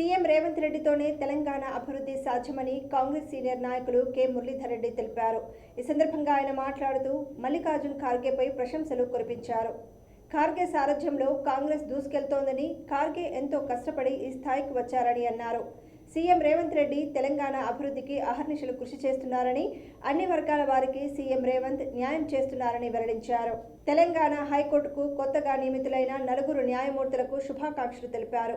CM Revanth రెడ్డితోనే Telangana అభివృద్ధి సాధ్యమని Congress senior నాయకులు కె మురళీధర్ రెడ్డి తెలిపారు. ఈ సందర్భంగా ఆయన మాట్లాడుతూ మల్లికార్జున్ ఖార్గేపై ప్రశంసలు కురిపించారు. ఖార్గే సారథ్యంలో కాంగ్రెస్ దూసుకెళ్తోందని ఖార్గే ఎంతో కష్టపడి ఈ స్థాయికి వచ్చారని అన్నారు. సీఎం రేవంత్ రెడ్డి తెలంగాణ అభివృద్ధికి అహర్నిశలు కృషి చేస్తున్నారని అన్ని వర్గాల వారికి సీఎం రేవంత్ న్యాయం చేస్తున్నారని వెల్లడించారు. తెలంగాణ హైకోర్టుకు కొత్తగా నియమితులైన నలుగురు న్యాయమూర్తులకు శుభాకాంక్షలు తెలిపారు.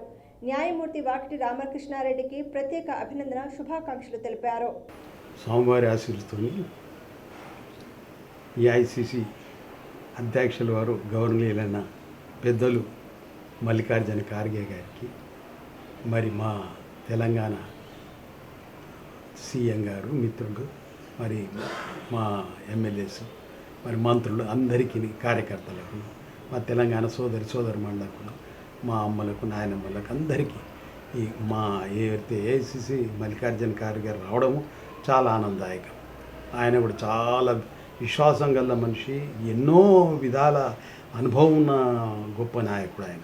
న్యాయమూర్తి వాకిటి రామకృష్ణారెడ్డికి ప్రత్యేక అభినందన శుభాకాంక్షలు తెలిపారు. స్వామివారి ఆశీస్సుతో ఏఐసిసి అధ్యక్షుల వారు గౌరవనీయులైన పెద్దలు మల్లికార్జున ఖార్గే గారికి మరి మా తెలంగాణ సీఎం గారు మిత్రుడు మరి మా ఎమ్మెల్యేస్ మరి మంత్రులు అందరికీ కార్యకర్తలకు మా తెలంగాణ సోదరి సోదరుమణులకు మా అమ్మలకు నాయనమ్మలకు అందరికీ ఈ మా ఏవైతే ఏఐసిసి మల్లికార్జున ఖార్గే గారు రావడము చాలా ఆనందదాయకం. ఆయన కూడా చాలా విశ్వాసం గల మనిషి ఎన్నో విధాల అనుభవం ఉన్న గొప్ప నాయకుడు ఆయన.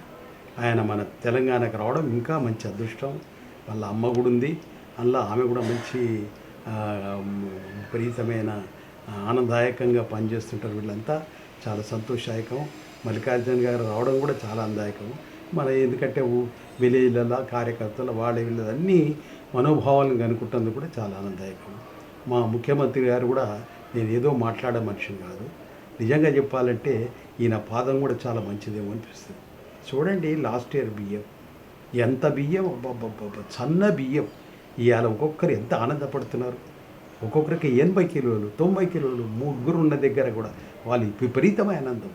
ఆయన మన తెలంగాణకు రావడం ఇంకా మంచి అదృష్టం. వాళ్ళ అమ్మ కూడా ఉంది. అందులో ఆమె కూడా మంచి విపరీతమైన ఆనందదాయకంగా పనిచేస్తుంటారు వీళ్ళంతా. చాలా సంతోషదాయకం. మల్లికార్జున గారు రావడం కూడా చాలా ఆనందదాయకం. మన ఎందుకంటే విలేజ్లలో కార్యకర్తలు వాళ్ళ వీళ్ళ అన్నీ మనోభావాలను కనుక్కుంటుంది కూడా చాలా ఆనందదాయకం. మా ముఖ్యమంత్రి గారు కూడా నేను ఏదో మాట్లాడే మనిషిని కాదు. నిజంగా చెప్పాలంటే ఈయన పాదం కూడా చాలా మంచిదేమో అనిపిస్తుంది. చూడండి లాస్ట్ ఇయర్ బిఎఫ్ ఎంత బియ్యం? అబ్బబ్బబ్బబ్బ, సన్న బియ్యం. ఇవాళ ఒక్కొక్కరు ఎంత ఆనందపడుతున్నారు. ఒక్కొక్కరికి ఎనభై కిలోలు తొంభై కిలోలు ముగ్గురు ఉన్న దగ్గర కూడా వాళ్ళు విపరీతమైన ఆనందం.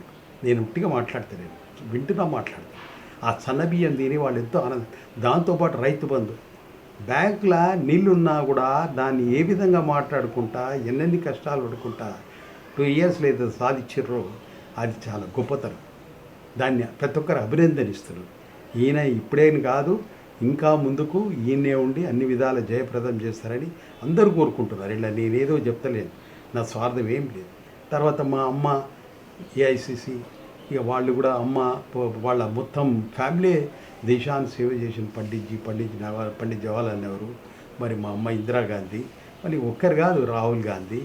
నేను ఉట్టిగా మాట్లాడతలేను వింటున్నా మాట్లాడతాను ఆ సన్న బియ్యం తిని వాళ్ళు ఎంతో ఆనందం. దాంతోపాటు రైతు బంధు. బ్యాంకులో నీళ్ళున్నా కూడా దాన్ని ఏ విధంగా మాట్లాడుకుంటా ఎన్నెన్ని కష్టాలు పడుకుంటా టూ ఇయర్స్ లేదా సాధించారో అది చాలా గొప్పతనం. దాన్ని ప్రతి ఒక్కరు అభినందనిస్తున్నారు. ఈయన ఇప్పుడేం కాదు ఇంకా ముందుకు ఈయనే ఉండి అన్ని విధాల జయప్రదం చేస్తారని అందరూ కోరుకుంటున్నారు. ఇలా నేనేదో చెప్తలేను. నా స్వార్థం ఏం లేదు. తర్వాత మా అమ్మ ఏఐసిసి ఇక వాళ్ళు కూడా అమ్మ వాళ్ళ మొత్తం ఫ్యామిలీ దేశాన్ని సేవ చేసిన పండిట్జీ పండిట్ నవా పండిత్ జవహర్లాల్ నెహ్రూ మరి మా అమ్మ ఇందిరాగాంధీ మళ్ళీ ఒక్కరు కాదు రాహుల్ గాంధీ.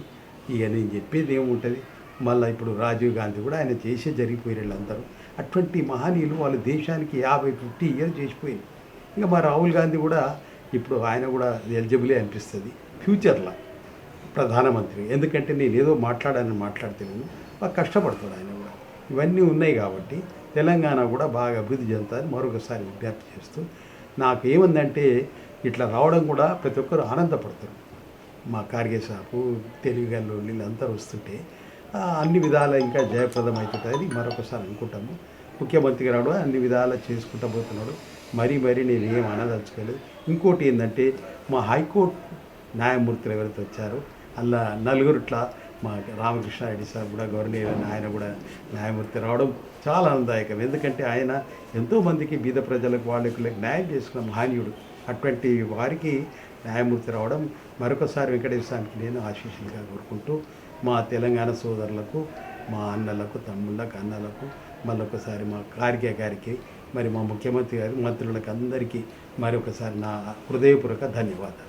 ఇక నేను చెప్పేది ఏముంటుంది? మళ్ళీ ఇప్పుడు రాజీవ్ గాంధీ కూడా ఆయన చేసే జరిగిపోయారు వీళ్ళందరూ. అటువంటి మహనీయులు వాళ్ళ దేశానికి యాభై ఫిఫ్టీ ఇయర్స్ చేసిపోయింది. ఇంకా మా రాహుల్ గాంధీ కూడా ఇప్పుడు ఆయన కూడా ఎలిజిబులే అనిపిస్తుంది. ఫ్యూచర్లో ప్రధానమంత్రి. ఎందుకంటే నేను ఏదో మాట్లాడాలని మాట్లాడితే బాగా కష్టపడతాడు ఆయన కూడా. ఇవన్నీ ఉన్నాయి కాబట్టి తెలంగాణ కూడా బాగా అభివృద్ధి చెందుతుందని మరొకసారి విజ్ఞప్తి చేస్తూ నాకు ఏముందంటే ఇట్లా రావడం కూడా ప్రతి ఒక్కరు ఆనందపడతారు. మా కార్గే సాపు తెలివిగల్లో వీళ్ళందరూ వస్తుంటే అన్ని విధాల ఇంకా జయప్రదం అవుతుందని మరొకసారి అనుకుంటాము. ముఖ్యమంత్రి రావడం అన్ని విధాలా చేసుకుంటూ పోతున్నాడు. మరీ మరీ నేను ఏం అనదలుచుకోలేదు. ఇంకోటి ఏంటంటే మా హైకోర్టు న్యాయమూర్తులు ఎవరైతే వచ్చారో అలా నలుగురిట్లా మా రామకృష్ణారెడ్డి సార్ కూడా గవర్నర్ ఆయన కూడా న్యాయమూర్తి రావడం చాలా ఆనందదాయకం. ఎందుకంటే ఆయన ఎంతోమందికి బీద ప్రజలకు వాళ్ళకి న్యాయం చేసుకున్న మహనీయుడు. అటువంటి వారికి న్యాయమూర్తి రావడం మరొకసారి వెంకటేశ్వరానికి నేను ఆశీస్సులుగా కోరుకుంటూ మా తెలంగాణ సోదరులకు మా అన్నలకు తమ్ముళ్ళకు అన్నలకు మళ్ళొకసారి మా కార్గే గారికి మరి మా ముఖ్యమంత్రి గారి మంత్రులకు అందరికీ మరొకసారి నా హృదయపూర్వక ధన్యవాదాలు.